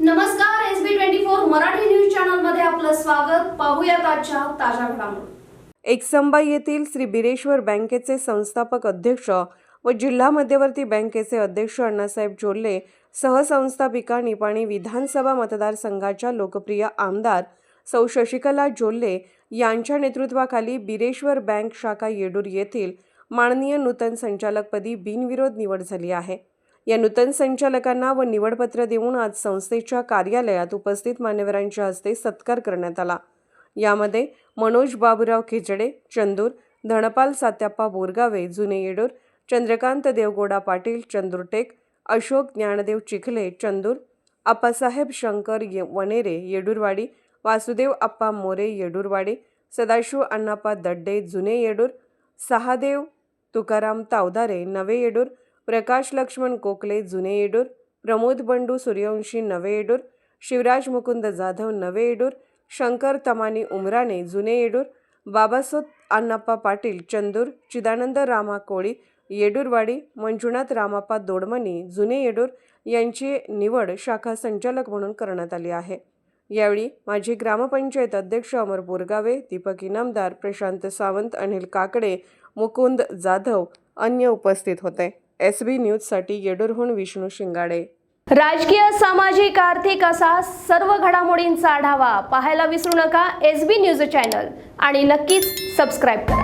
नमस्कार S B twenty four Marathi news चॅनलमध्ये आपलं स्वागत. पाहूया आजच्या ताज्या घडामोडी. एक्संबाई येथील श्री बिरेश्वर बँकेचे संस्थापक अध्यक्ष व जिल्हा मध्यवर्ती बँकेचे अध्यक्ष अण्णासाहेब झोल्ले सहसंस्थापिका निपाणी विधानसभा मतदारसंघाच्या लोकप्रिय आमदार सौ शशिकला जोल्ले यांच्या नेतृत्वाखाली बिरेश्वर बँक शाखा येडूर येथील माननीय नूतन संचालकपदी बिनविरोध निवड झाली आहे. या नूतन संचालकांना व निवडपत्र देऊन आज संस्थेच्या कार्यालयात उपस्थित मान्यवरांच्या हस्ते सत्कार करण्यात आला. यामध्ये मनोज बाबुराव खिचडे चंदूर धनपाल सात्याप्पा बोरगावे जुने येडूर चंद्रकांत देवगोडा पाटील चंदुरटेक अशोक ज्ञानदेव चिखले चंदूर आप्पासाहेब शंकर ये वनेरे येडूरवाडी वासुदेव आप्पा मोरे येडूरवाडी सदाशिव अण्णाप्पा दड्डे जुने येडूर सहादेव तुकाराम तावदारे नवे येडूर प्रकाश लक्ष्मण कोकले जुने येडूर. प्रमोद बंडू सूर्यवंशी नवे येडूर. शिवराज मुकुंद जाधव नवे येडूर. शंकर तमानी उमराणे जुने येडूर. बाबासोत अण्णाप्पा पाटील चंदूर. चिदानंद रामा कोळी येडूरवाडी. मंजुनाथ रामाप्पा दोडमणी जुने येडूर. यांची निवड शाखा संचालक म्हणून करण्यात आली आहे. यावेळी माजी ग्रामपंचायत अध्यक्ष अमर बोरगावे दीपक इनामदार प्रशांत सावंत अनिल काकडे मुकुंद जाधव अन्य उपस्थित होते. एस बी न्यूजसाठी येडूरहून विष्णू शिंगाडे. राजकीय सामाजिक आर्थिक असा सर्व घडामोडींचा आढावा पाहायला विसरू नका एस बी न्यूज चॅनल आणि नक्कीच सबस्क्राईब करा.